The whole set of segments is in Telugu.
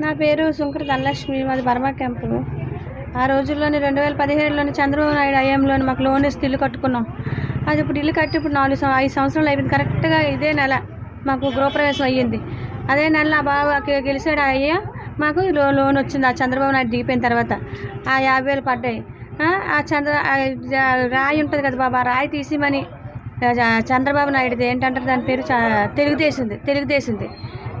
నా పేరు సుంకర ధనలక్ష్మి మాది బర్మా క్యాంపు. ఆ రోజుల్లోని రెండు వేల పదిహేడులోని చంద్రబాబు నాయుడు హయాంలోని మాకు లోన్ ఇస్తే ఇల్లు కట్టుకున్నాం. అది ఇప్పుడు ఇల్లు కట్టి ఇప్పుడు నాలుగు ఐదు సంవత్సరాలు అయిపోయింది. కరెక్ట్గా ఇదే నెల మాకు గృహప్రవేశం అయ్యింది. అదే నెల నా బావ గెలిచాడు అయ్యా. మాకు లో లోన్ వచ్చింది. ఆ చంద్రబాబు నాయుడు దిగిపోయిన తర్వాత ఆ యాభై వేలు పడ్డాయి. ఆ, చంద్ర రాయి ఉంటుంది కదా బాబా ఆ రాయి తీసిమని జ- చంద్రబాబు నాయుడుది ఏంటంటారు? దాని పేరు చ- తెలుగుదేశంది తెలుగుదేశంది.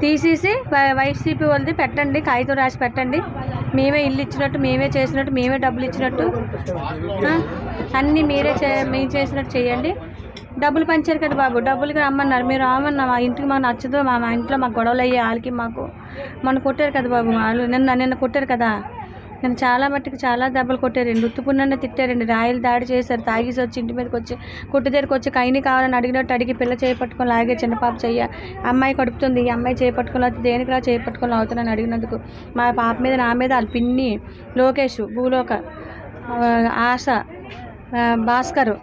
తీసేసి వై- వైసీపీ వాళ్ళది పెట్టండి కాగితం రాసి పెట్టండి. మేమే ఇల్లు ఇచ్చినట్టు మేమే చేసినట్టు మేమే డబ్బులు ఇచ్చినట్టు. అన్నీ మీరే చే మేము చేసినట్టు చేయండి. డబ్బులు పంచారు కదా బాబు డబ్బులకి రమ్మన్నారు. మీరు రామన్నా మా ఇంటికి మాకు నచ్చదు మా మా ఇంట్లో మాకు గొడవలు అయ్యే వాళ్ళకి మాకు. మొన్న కొట్టారు కదా బాబు వాళ్ళు నిన్న నిన్న కొట్టారు కదా. నేను చాలా మట్టుకు చాలా దెబ్బలు కొట్టారండి ఉత్తుపున్న తిట్టారండి. రాయలు దాడి చేశారు. తాగేసి వచ్చి ఇంటి మీదకి వచ్చి కొట్టు దగ్గరికి వచ్చి కైని కావాలని అడిగినట్టు అడిగి పిల్ల చేపట్టుకొని లాగే చిన్న పాప చెయ్య. అమ్మాయి కడుపుతుంది. ఈ అమ్మాయి చేపట్టుకొని అవుతుంది దేనికి రా చేపట్టుకొని అవుతున్నాను అడిగినందుకు మా పాప మీద నా మీద వాళ్ళ పిన్ని లోకేష్ భూలోక ఆశ భాస్కర్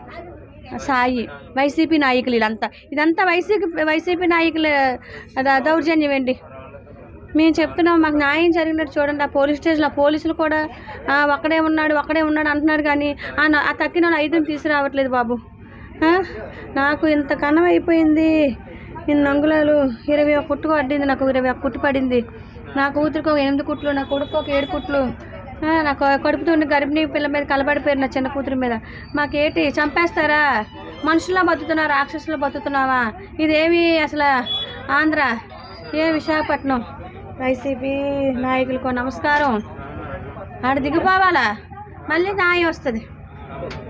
సాయి వైసీపీ నాయకులు ఇదంతా ఇదంతా వైసీపీ వైసీపీ నాయకుల దౌర్జన్యం అండి మేము చెప్తున్నాం మాకు న్యాయం జరిగినట్టు చూడండి. ఆ పోలీస్ స్టేషన్లో పోలీసులు కూడా ఒక్కడే ఉన్నాడు ఒక్కడే ఉన్నాడు అంటున్నాడు కానీ ఆ తక్కిన వాళ్ళు ఐదుని తీసుకురావట్లేదు బాబు. నాకు ఇంత కన్నం అయిపోయింది. ఇన్ని అంగుళాలు ఇరవై ఒక కుట్టు పడింది నాకు ఇరవై ఒక కుట్టు పడింది. నా కూతురికి ఒక ఎనిమిది కుట్లు నా కొడుకు ఒక ఏడు కుట్లు. నాకు కడుపుతో ఉన్న గర్భిణీ పిల్ల మీద కలబడిపోయారు నా చిన్న కూతురి మీద. మాకేటి చంపేస్తారా? మనుషుల్లో బతుకుతున్నా రాక్షసులో బతుకుతున్నావా? ఇదేమి అసలు ఆంధ్ర? ఏ విశాఖపట్నం? వైసీపీ నాయకులకు నమస్కారం. ఆడ దిగిపోవాలా మళ్ళీ న్యాయం వస్తుంది.